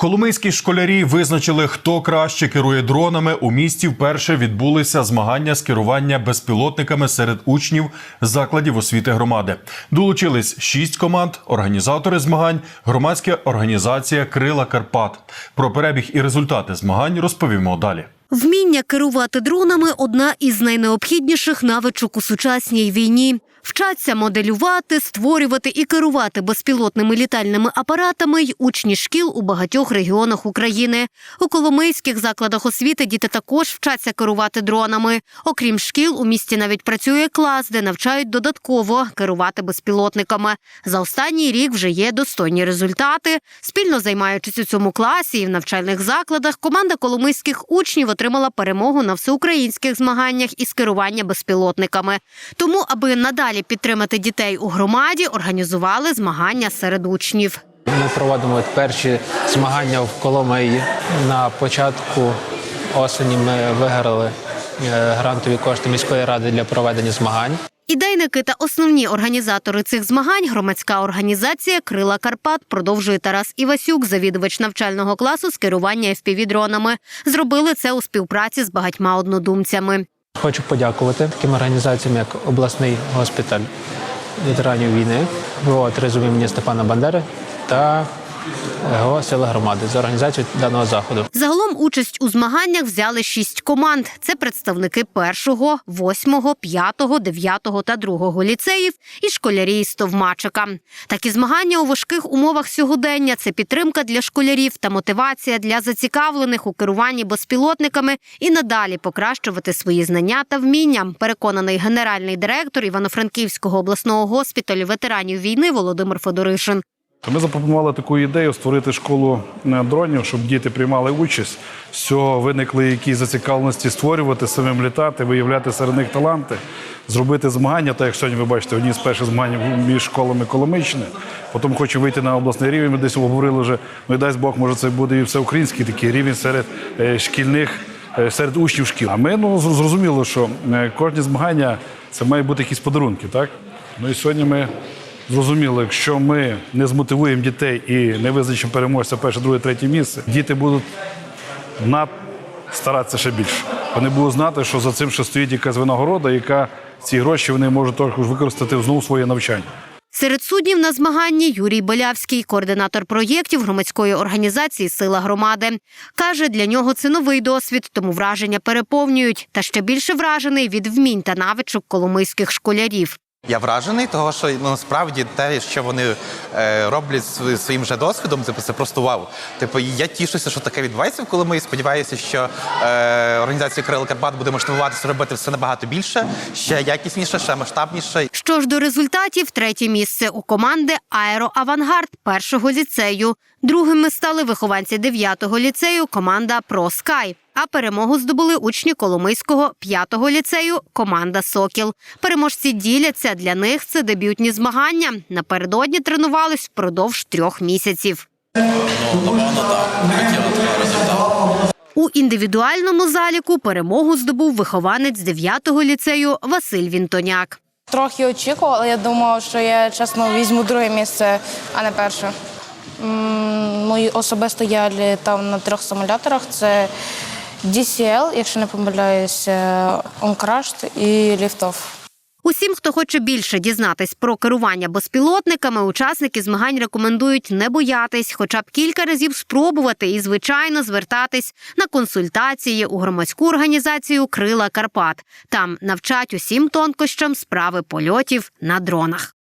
Коломийські школярі визначили, хто краще керує дронами. У місті вперше відбулися змагання з керування безпілотниками серед учнів закладів освіти громади. Долучились шість команд, організатори змагань, громадська організація Крила Карпат. Про перебіг і результати змагань розповімо далі. Вміння керувати дронами одна із найнеобхідніших навичок у сучасній війні. Вчаться моделювати, створювати і керувати безпілотними літальними апаратами й учні шкіл у багатьох регіонах України. У коломийських закладах освіти діти також вчаться керувати дронами. Окрім шкіл, у місті навіть працює клас, де навчають додатково керувати безпілотниками. За останній рік вже є достойні результати. Спільно займаючись у цьому класі і в навчальних закладах, команда коломийських учнів отримала перемогу на всеукраїнських змаганнях із керування безпілотниками. Тому, аби надалі підтримати дітей у громаді, організували змагання серед учнів. Ми проводимо перші змагання в Коломиї. На початку осені ми виграли е, грантові кошти міської ради для проведення змагань. Ідейники та основні організатори цих змагань громадська організація Крила Карпат продовжує Тарас Івасюк, завідувач навчального класу з керування FPV-дронами. Зробили це у співпраці з багатьма однодумцями. Хочу подякувати таким організаціям, як обласний госпіталь ветеранів війни, ГО «Тризуб імені Степана Бандери та ГО Сила громади за організацію даного заходу. Загалом участь у змаганнях взяли шість команд. Це представники першого, восьмого, п'ятого, дев'ятого та другого ліцеїв і школярі із Товмачика. Такі змагання у важких умовах сьогодення це підтримка для школярів та мотивація для зацікавлених у керуванні безпілотниками і надалі покращувати свої знання та вміння. Переконаний генеральний директор Івано-Франківського обласного госпіталю ветеранів війни Володимир Федоришин. Ми запропонували таку ідею створити школу е, дронів, щоб діти приймали участь. З цього виникли якісь зацікавленості створювати, самим літати, виявляти серед них таланти, зробити змагання. Так як сьогодні ви бачите, одні з перших змагань між школами Коломийщини. Потім хочу вийти на обласний рівень. Ми десь обговорили вже. Ну і дасть Бог, може, це буде і всеукраїнський такий рівень серед е, шкільних, е, серед учнів шкіл. А ми ну зр- зрозуміло, що кожні змагання це має бути якісь подарунки, так? Ну і сьогодні ми Зрозуміло, якщо ми не змотивуємо дітей і не визначимо переможця перше, друге, третє місце, діти будуть над старатися ще більше. Вони будуть знати, що за цим ще стоїть якась винагорода, яка ці гроші вони можуть також використати знову своє навчання. Серед суддів на змаганні Юрій Белявський, координатор проєктів громадської організації Сила громади. Каже, для нього це новий досвід, тому враження переповнюють. Та ще більше вражений від вмінь та навичок коломийських школярів. Я вражений, того що ну, насправді те, що вони е, роблять своїм же досвідом, типу, це просто вау. Типу, я тішуся, що таке відбувається в Коломиї. Сподіваюся, що е, організація Крил Карпат буде мотивуватися робити все набагато більше, ще якісніше, ще масштабніше. Що ж до результатів, третє місце у команди Аероавангард першого ліцею. Другими стали вихованці дев'ятого ліцею команда Про Скай. А перемогу здобули учні Коломийського п'ятого ліцею команда Сокіл. Переможці діляться для них це дебютні змагання. Напередодні тренувались впродовж трьох місяців. У індивідуальному заліку перемогу здобув вихованець дев'ятого ліцею Василь Вінтоняк. Трохи очікувала, але я думала, що я чесно візьму друге місце, а не перше. Мої особисто я літав на трьох симуляторах. Це DCL, якщо не помиляюся, OnCrash і Liftoff. Усім, хто хоче більше дізнатись про керування безпілотниками, учасники змагань рекомендують не боятись, хоча б кілька разів спробувати і, звичайно, звертатись на консультації у громадську організацію Крила Карпат. Там навчать усім тонкощам справи польотів на дронах.